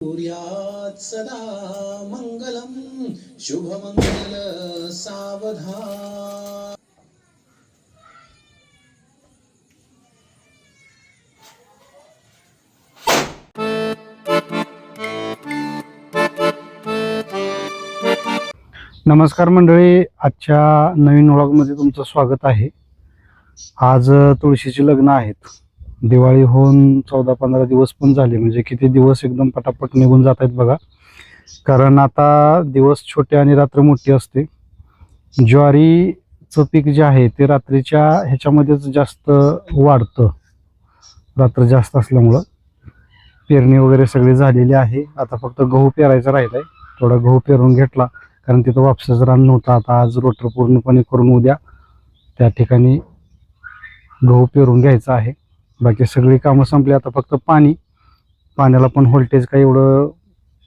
कुर्यात् सदा मङ्गलं शुभमङ्गल सावधा नमस्कार मंडळी आजच्या नवीन व्लॉगमध्ये तुमचं स्वागत आहे. आज तुळशीची लग्न आहेत. दिवाळी होऊन चौदा पंधरा दिवस पण झाले. म्हणजे किती दिवस एकदम पटापट निघून जात आहेत बघा. कारण आता दिवस छोटे आणि रात्र मोठी असते. ज्वारीचं पीक जे आहे ते रात्रीच्या ह्याच्यामध्येच जास्त वाढतं. रात्र जास्त असल्यामुळं. पेरणी वगैरे सगळी झालेली आहे. आता फक्त गहू पेरायचा राहिलाय. थोडा गहू पेरून घेतला. कारण तिथं वापसाचं रान नव्हतं. आता आज रोटर पूर्णपणे करून उद्या त्या ठिकाणी गहू पेरून घ्यायचा आहे. बाकी सगळी कामं संपली आता फक्त पाणी. पाण्याला पण व्होल्टेज काही एवढं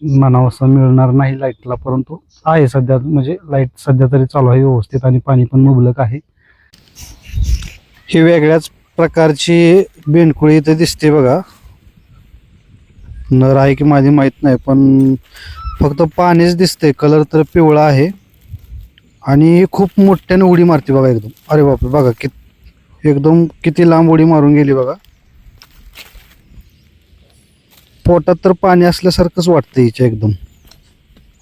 म्हणावं असं मिळणार नाही लाईटला परंतु आहे सध्या म्हणजे लाइट सध्या तरी चालू आहे व्यवस्थित आणि पाणी पण मुबलक आहे. ही वेगळ्याच प्रकारची बेंडकुळी इथे दिसते बघा. नर आहे की माझी माहीत नाही पण फक्त पाणीच दिसते कलर तर पिवळा आहे. आणि खूप मोठ्याने उडी मारते बघा एकदम. अरे बापरे बघा किती एकदम किती लांब उडी मारून गेली बघा. पोटात तर पाणी असल्यासारखंच वाटतं हिच्या एकदम.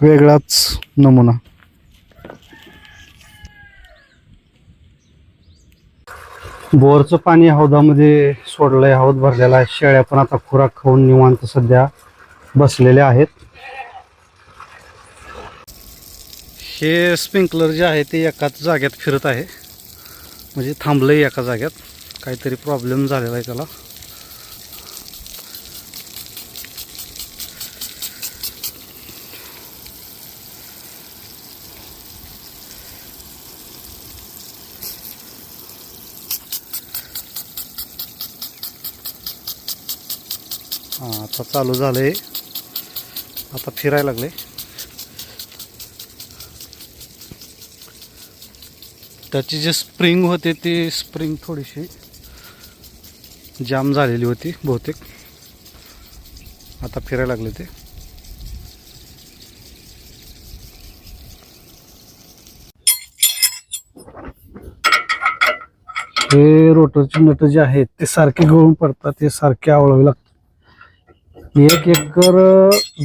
वेगळाच नमुना. बोरचं पाणी हौदामध्ये सोडलंय हौद भरलेला आहे. शेळ्या पण आता खुराक खाऊन निवांत सध्या बसलेल्या आहेत. हे स्प्रिंकलर जे आहे ते एकाच जाग्यात फिरत आहे. म्हणजे थांबलं आहे एका जाग्यात काहीतरी प्रॉब्लेम झालेला आहे त्याला. हां आता चालू झालं आहे आता फिरायला लागले त्याची जी स्प्रिंग होते ती स्प्रिंग थोडीशी जाम झालेली होती बहुतेक. आता फिरायला लागले ते. हे रोटरचे नट जे आहेत ते सारखे गळून पडतात ते सारखे आवळावे लागतात. एक एकर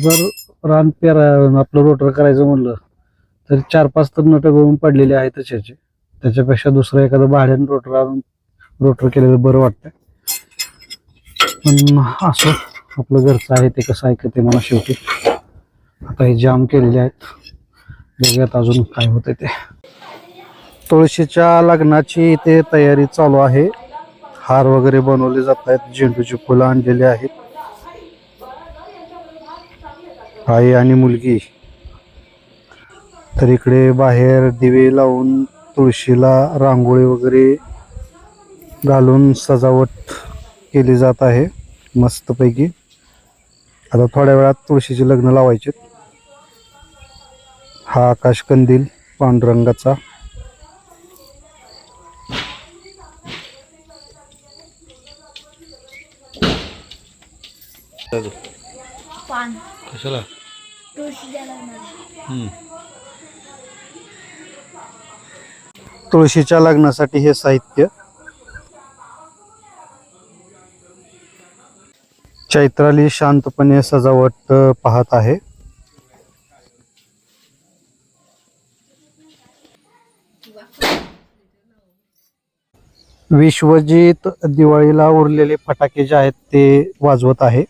जर रान पेरा आपलं रोटर करायचं म्हणलं तर चार पाच तर नट गळून पडलेले आहेत त्याचे त्याच्यापेक्षा दुसरं एखादं भाड्यानं रोटर आणून रोटर केलेलं बरं वाटतं पण असं आपलं घरचं आहे ते कसं ऐकते मला शेवटी. आता हे जाम केलेले आहेत. बघूयात अजून काय होतं ते. तुळशीच्या लग्नाची इथे तयारी चालू आहे. हार वगैरे बनवले जात आहेत. झेंडूची फुलं आणलेली आहेत. आई आणि मुलगी. तर इकडे बाहेर दिवे लावून तुळशीला रांगोळी वगैरे घालून सजावट केली जात आहे मस्तपैकी. आता थोड्या वेळात तुळशीचे लग्न लावायचे. हा आकाश कंदील पांडुरंगाचा. कशाला? तुळशीच्या लग्नासाठी हे साहित्य. चैत्राली शांतपणे सजावट पाहत आहे. विश्वजीत दिवाळीला उरलेले फटाके जे आहेत ते वाजवत आहे.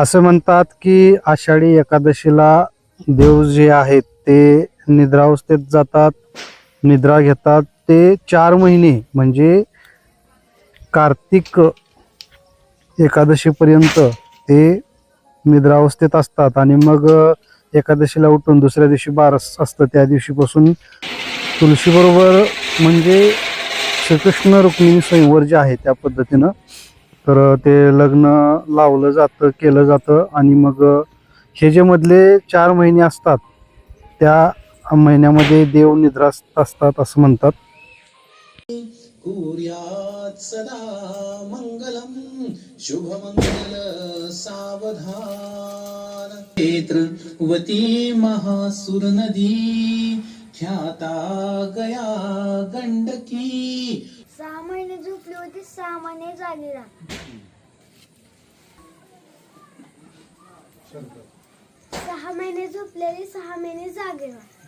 असं म्हणतात की आषाढी एकादशीला देव जे आहेत ते निद्रावस्थेत जातात निद्रा घेतात. ते चार महिने म्हणजे कार्तिक एकादशीपर्यंत ते निद्रावस्थेत असतात. आणि मग एकादशीला उठून दुसऱ्या दिवशी बारस असतं. त्या दिवशीपासून तुळशीबरोबर म्हणजे श्रीकृष्ण रुक्मिणी स्वयंवर जे आहे त्या पद्धतीनं तर ते लग्न लावलं जातं केलं जातं आणि मग हे जे मधले चार महिने असतात त्या महिन्यामध्ये देव निद्रास्त असतात असं म्हणतात. सदा मंगलम शुभमंगल सावधान। महासुर नदी ख्याता गया गंडकी सहा महिने झोपली होती सहा महिने जागी राहा सहा महिने झोपलेली सहा महिने जागे राहा